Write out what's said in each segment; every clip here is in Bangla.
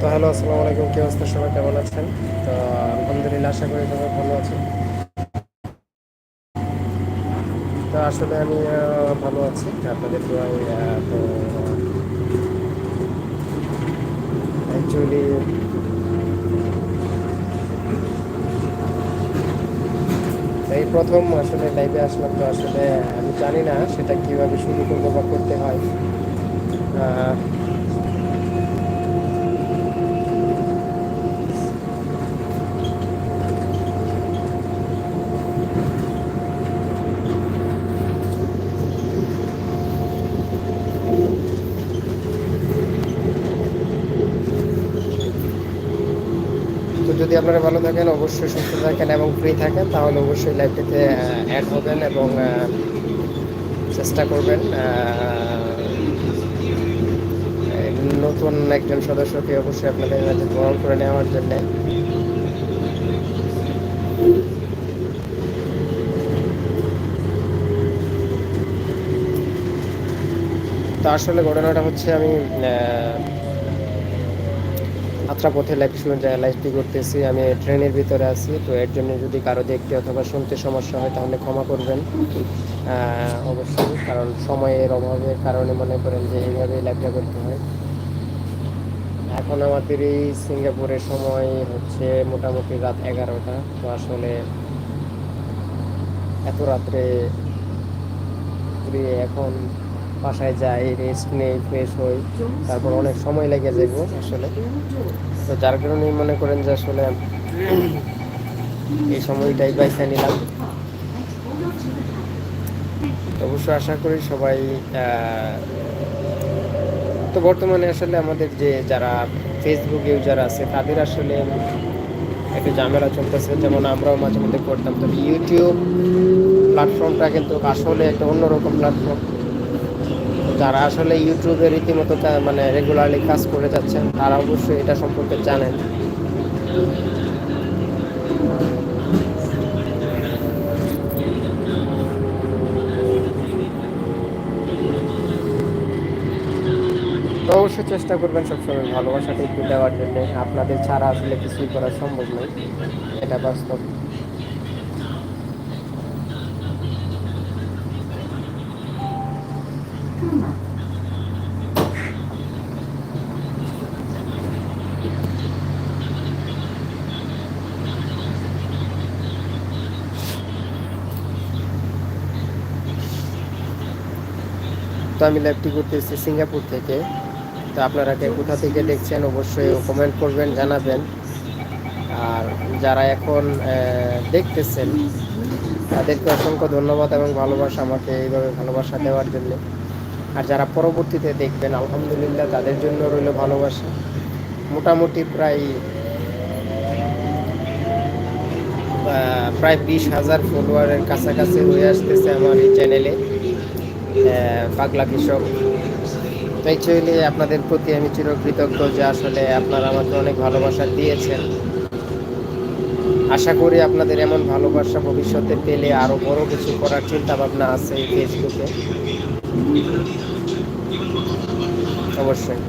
তো হ্যালো, আসসালামু আলাইকুম। কি অবস্থা? সবাই কেমন আছেন? তো, আলহামদুলিল্লাহ, আশা করি সবাই ভালো আছি তো আসলে আমি ভালো আছি। আপনাদের তো অ্যাকচুয়ালি এই প্রথম আসলে লাইভে আসলাম, তো আসলে আমি জানি না সেটা কীভাবে শুরু করব বা করতে হয়। আপনারা ভালো থাকেন, অবশ্যই সুস্থ থাকেন এবং ফ্রি থাকেন, তাহলে অবশ্যই লাইভটিতে অ্যাড হবেন এবং চেষ্টা করবেন নতুন একজন সদস্যকে অবশ্যই আপনাদের মাঝে গ্রহণ করে নেওয়ার জন্য। তো আসলে ঘটনাটা হচ্ছে আমি যাত্রা পথে লাইভ করতেছি, আমি ট্রেনের ভিতরে আছি, তো এর জন্য যদি কারও দেখতে অথবা শুনতে সমস্যা হয় তাহলে ক্ষমা করবেন। অবশ্যই, কারণ সময়ের অভাবের কারণে মনে করেন যে এইভাবেই লাইভটা করতে হয়। এখন আমাদের এই সিঙ্গাপুরের সময় হচ্ছে মোটামুটি রাত এগারোটা, তো আসলে এত রাত্রে এখন বাসায় যাই রেস্ট নেই ফ্রেশ হই, তারপর অনেক সময় লেগে যাইব আসলে। তো যার কারণেই মনে করেন যে আসলে এই সময়টাই বাইসা নিলাম। তো অবশ্যই আশা করি সবাই তো বর্তমানে আসলে আমাদের যে যারা ফেসবুক ইউজার আছে, তাদের আসলে একটু ঝামেলা চলতেছে। যেমন আমরাও মাঝে মধ্যে করতাম। তবে ইউটিউব প্ল্যাটফর্মটা কিন্তু আসলে একটা অন্যরকম প্ল্যাটফর্ম যারা আসলে ইউটিউবে রীতিমতো মানে রেগুলারলি কাজ করে যাচ্ছেন, তারা অবশ্যই এটা সম্পর্কে জানেন। অবশ্যই চেষ্টা করবেন সবসময় ভালোবাসাটা একটু দেওয়ার জন্য। আপনাদের ছাড়া আসলে কিছুই করা সম্ভব নয়। এটা বাস্তব। তো আমি লাইভটি করতেছি সিঙ্গাপুর থেকে। তো আপনারা কোথা থেকে দেখছেন অবশ্যই কমেন্ট করবেন, জানাবেন। আর যারা এখন দেখতেছেন, তাদেরকে অসংখ্য ধন্যবাদ এবং ভালোবাসা আমাকে এইভাবে ভালোবাসা দেওয়ার জন্য। আর যারা পরবর্তীতে দেখবেন, আলহামদুলিল্লাহ তাদের জন্য রইল ভালোবাসা। মোটামুটি প্রায় প্রায় বিশ হাজার ফলোয়ারের কাছাকাছি হয়ে আসতেছে আমার এই চ্যানেলে পাগলা কৃষক। তো অ্যাকচুয়ালি আপনাদের প্রতি আমি চিরকৃতজ্ঞ যে আসলে আপনারা আমাকে অনেক ভালোবাসা দিয়েছেন। আশা করি আপনাদের এমন ভালোবাসা ভবিষ্যতে পেলে আরও বড় কিছু করার চিন্তা ভাবনা আছে এই ফেসবুকে অবশ্যই।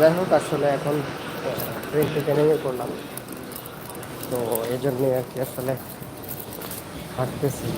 যাই হোক আসলে এখন ট্রেন ট্রেনিংয়ে করলাম তো এই জন্যই আর কি আসলে হাঁটতেছি।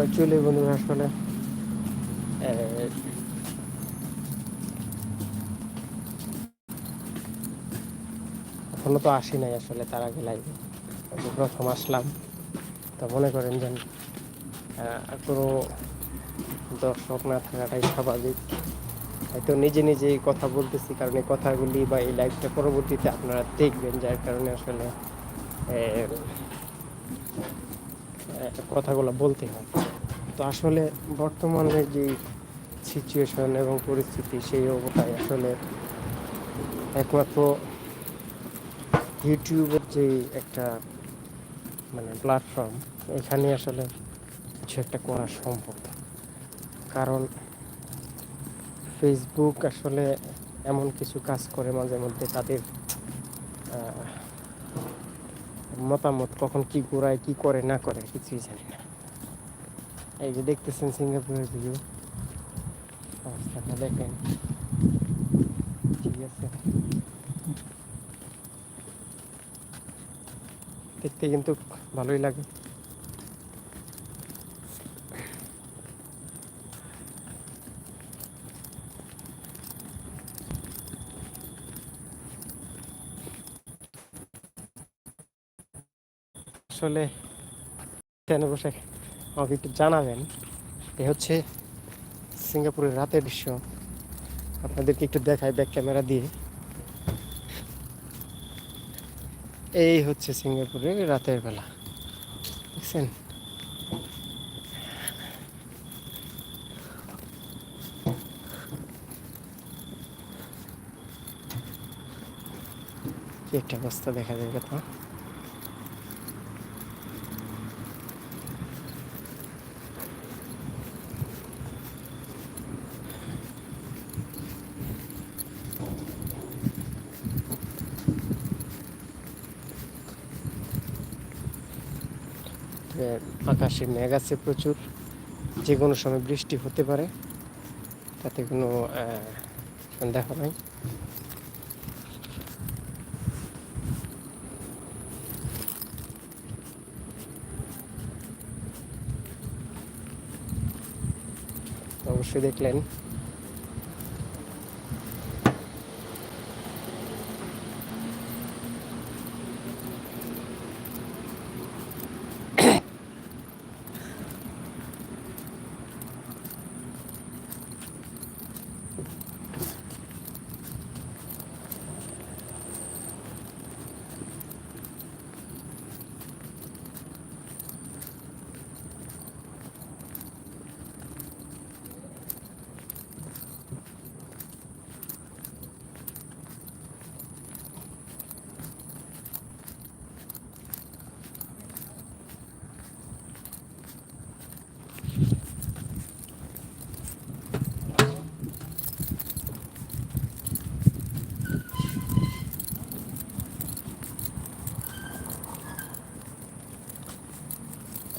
অ্যাকচুয়ালি বন্ধুরা আসলে। এখনও তো আসি নাই আসলে, তার আগে লাইভে প্রথম আসলাম। তো মনে করেন যে কোনো দর্শক না থাকাটাই স্বাভাবিক। হয়তো নিজে নিজেই কথা বলতেছি, কারণ এই কথাগুলি বা এই লাইভটা পরবর্তীতে আপনারা দেখবেন, যার কারণে আসলে কথাগুলো বলতে হয়। তো আসলে বর্তমানে যে সিচুয়েশন এবং পরিস্থিতি, সেই অবস্থায় আসলে একমাত্র ইউটিউবের যে একটা মানে প্ল্যাটফর্ম এখানে আসলে কিছু একটা করা সম্ভব। কারণ ফেসবুক আসলে এমন কিছু কাজ করে মাঝে মধ্যে তাদের মতামত কখন কি ঘোরায়, কি করে, না করে, কিছুই জানি না। এই যে দেখতেছেন সিঙ্গাপুরের ভিউ। অবস্থাটা দেখেন। ঠিক আছে। দেখতে কিন্তু ভালোই লাগে। আসলে কেন বসে আমাকে একটু জানাবেন, এ হচ্ছে সিঙ্গাপুরের রাতের দৃশ্য। আপনাদেরকে একটু দেখায় ব্যাক ক্যামেরা দিয়ে। এই হচ্ছে সিঙ্গাপুরের রাতের বেলা। দেখছেন? একটা অবস্থা দেখা যায়, কথা এ, আকাশে মেঘ আছে প্রচুর, যে কোনো সময় বৃষ্টি হতে পারে, তাতে কোনো সন্দেহ নাই। অবশ্যই দেখলেন।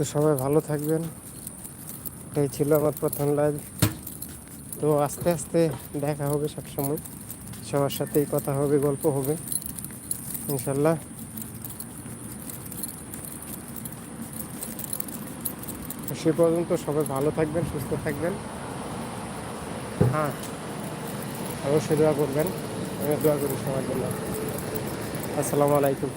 তো সবাই ভালো থাকবেন। এই ছিল আমার প্রথম লাইভ তো আস্তে আস্তে দেখা হবে সবসময়। সবার সাথেই কথা হবে, গল্প হবে, ইনশাল্লাহ। সে পর্যন্ত সবাই ভালো থাকবেন, সুস্থ থাকবেন। হ্যাঁ অবশ্যই দোয়া করবেন। আমি দোয়া করি সবার জন্য। আসসালামু আলাইকুম।